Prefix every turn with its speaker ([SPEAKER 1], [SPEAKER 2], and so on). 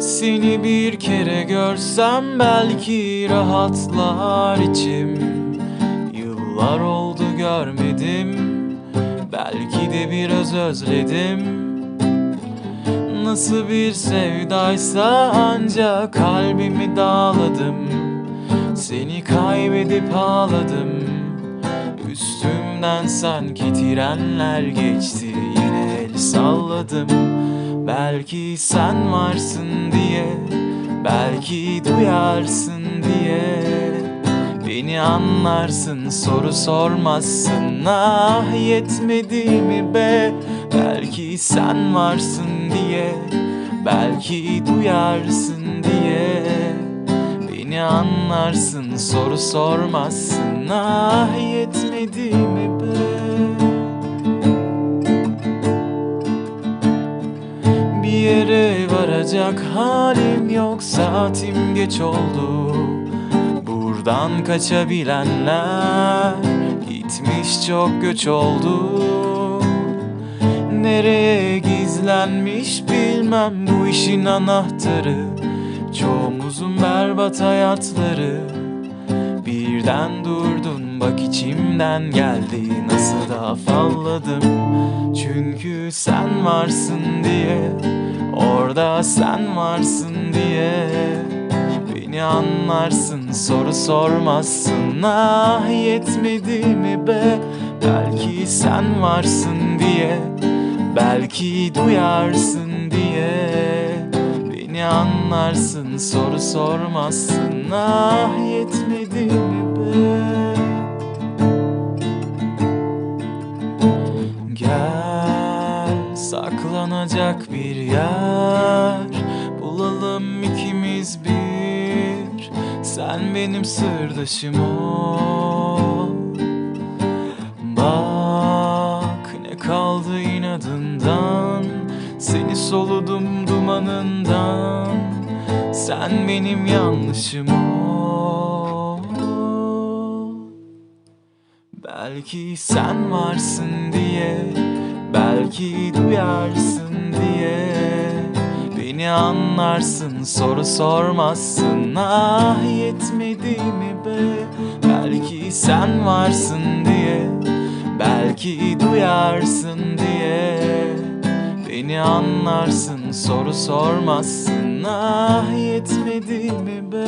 [SPEAKER 1] Seni bir kere görsem belki rahatlar içim. Yıllar oldu görmedim Belki de biraz özledim. Nasıl bir sevdaysa ancak kalbimi dağladım. Seni kaybedip ağladım Üstümden sanki trenler geçti. Yine el salladım Belki sen varsın diye Belki duyarsın diye. Beni anlarsın soru sormazsın. Ah yetmedi mi be? Belki sen varsın diye Belki duyarsın diye. Beni anlarsın soru sormazsın. Ah yetmedi mi be varacak halim yok Saatim geç oldu. Buradan kaçabilenler Gitmiş çok göç oldu. Nereye gizlenmiş bilmem Bu işin anahtarı. Çoğumuzun berbat hayatları. Birden durdun bak içimden geldi. Nasıl da afalladım Çünkü sen varsın diye Orada sen varsın diye Beni anlarsın soru sormazsın. Ah yetmedi mi be? Belki sen varsın diye Belki duyarsın diye Beni anlarsın soru sormazsın. Ah yetmedi mi be saklanacak bir yer. Bulalım ikimiz bir. Sen benim sırdaşım ol. Bak ne kaldı inadından. Seni soludum dumanından. Sen benim yanlışım ol. Belki sen varsın diye Belki duyarsın diye Beni anlarsın soru sormazsın. Ah yetmedi mi be? Belki sen varsın diye Belki duyarsın diye Beni anlarsın soru sormazsın. Ah yetmedi mi be